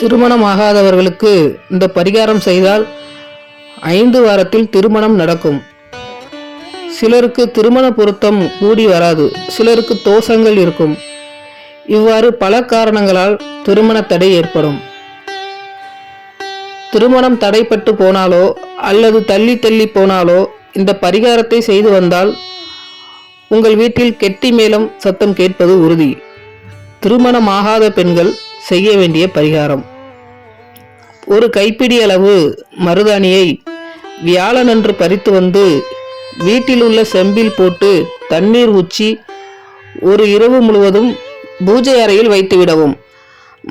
திருமணம் ஆகாதவர்களுக்கு இந்த பரிகாரம் செய்தால் ஐந்து வாரத்தில் திருமணம் நடக்கும். சிலருக்கு திருமண பொருத்தம் கூடி வராது. சிலருக்கு தோஷங்கள் இருக்கும். இவ்வாறு பல காரணங்களால் திருமண தடை ஏற்படும். திருமணம் தடைப்பட்டு போனாலோ அல்லது தள்ளி தள்ளி போனாலோ இந்த பரிகாரத்தை செய்து வந்தால் உங்கள் வீட்டில் கெட்டி மேளம் சத்தம் கேட்பது உறுதி. திருமணமாகாத பெண்கள் செய்ய வேண்டிய பரிகாரம். ஒரு கைப்பிடி அளவு மருதாணியை வியாழனன்று பறித்து வந்து வீட்டில் உள்ள செம்பில் போட்டு தண்ணீர் ஊற்றி ஒரு இரவு முழுவதும் பூஜை அறையில் வைத்துவிடவும்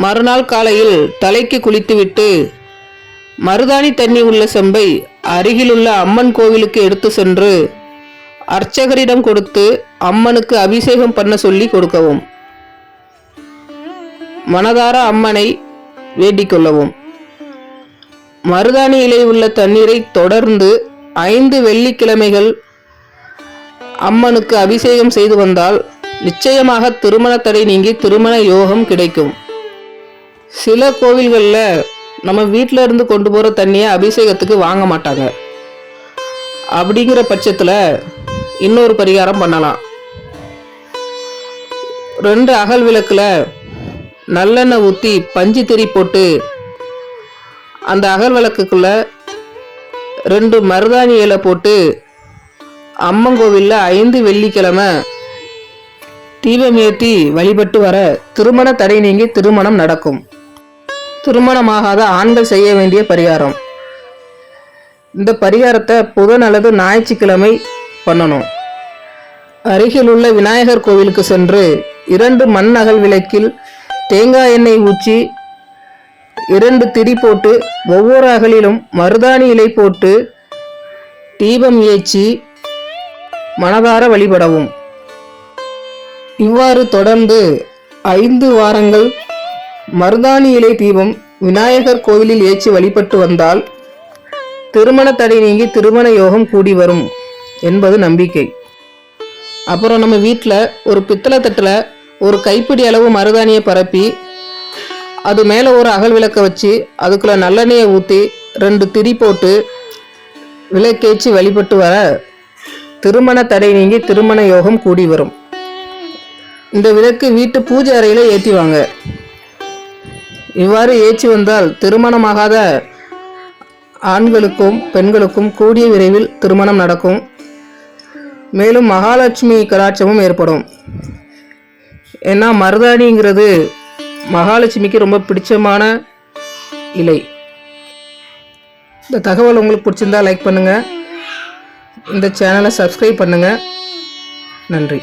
மறுநாள் காலையில் தலைக்கு குளித்துவிட்டு மருதாணி தண்ணி உள்ள செம்பை அருகிலுள்ள அம்மன் கோவிலுக்கு எடுத்து சென்று அர்ச்சகரிடம் கொடுத்து அம்மனுக்கு அபிஷேகம் பண்ண சொல்லி கொடுக்கவும். மனதார அம்மனை வேண்டிக் கொள்ளவும் மருதாணி இலை உள்ள தண்ணீரை தொடர்ந்து ஐந்து வெள்ளிக்கிழமைகள் அம்மனுக்கு அபிஷேகம் செய்து வந்தால் நிச்சயமாக திருமண தடை நீங்கி திருமண யோகம் கிடைக்கும். சில கோவில்களில் நம்ம வீட்டில் இருந்து கொண்டு போகிற தண்ணியை அபிஷேகத்துக்கு வாங்க மாட்டாங்க. அப்படிங்கிற பட்சத்தில் இன்னொரு பரிகாரம் பண்ணலாம். ரெண்டு அகல் விளக்கில் நல்லெண்ணெய் ஊற்றி பஞ்சு திரி போட்டு அந்த அகல் விளக்குக்குள்ளே ரெண்டு மருதாணி இலை போட்டு அம்மன் கோவிலில் ஐந்து வெள்ளிக்கிழமை தீபம் ஏற்றி வழிபட்டு வர திருமண தடை நீங்கி திருமணம் நடக்கும். திருமணமாகாத ஆண்கள் செய்ய வேண்டிய பரிகாரம். இந்த பரிகாரத்தை புதன் அல்லது ஞாயிற்றுக்கிழமை பண்ணணும். அருகில் உள்ள விநாயகர் கோவிலுக்கு சென்று இரண்டு மண் அகல் விளக்கில் தேங்காய் எண்ணெய் ஊற்றி இரண்டு திரி போட்டு ஒவ்வொரு அகலிலும் மருதாணி இலை போட்டு தீபம் ஏற்றி மனதார வழிபடவும். இவ்வாறு தொடர்ந்து ஐந்து வாரங்கள் மருதாணி இலை தீபம் விநாயகர் கோவிலில் ஏற்றி வழிபட்டு வந்தால் திருமண தடை நீங்கி திருமண யோகம் கூடி வரும் என்பது நம்பிக்கை. அப்புறம் நம்ம வீட்டில் ஒரு பித்தளை தட்டில் ஒரு கைப்பிடி அளவு மருதாணியை பரப்பி அது மேலே ஒரு அகல் விளக்க வச்சு அதுக்குள்ளே நல்லெண்ணெயை ஊற்றி ரெண்டு திரி போட்டு விளக்கேற்றி வழிபட்டு வர திருமண தடை நீங்கி திருமண யோகம் கூடி வரும். இந்த விளக்கு வீட்டு பூஜை அறையில் ஏற்றிவாங்க இவ்வாறு ஏற்றி வந்தால் திருமணமாகாத ஆண்களுக்கும் பெண்களுக்கும் கூடிய விரைவில் திருமணம் நடக்கும். மேலும் மகாலட்சுமி கலாட்சமும் ஏற்படும். ஏன்னா மருதாணிங்கிறது மகாலட்சுமிக்கு ரொம்ப பிடிச்சமான இலை. இந்த தகவல் உங்களுக்கு பிடிச்சிருந்தா லைக் பண்ணுங்கள் இந்த சேனலை சப்ஸ்கிரைப் பண்ணுங்கள் நன்றி.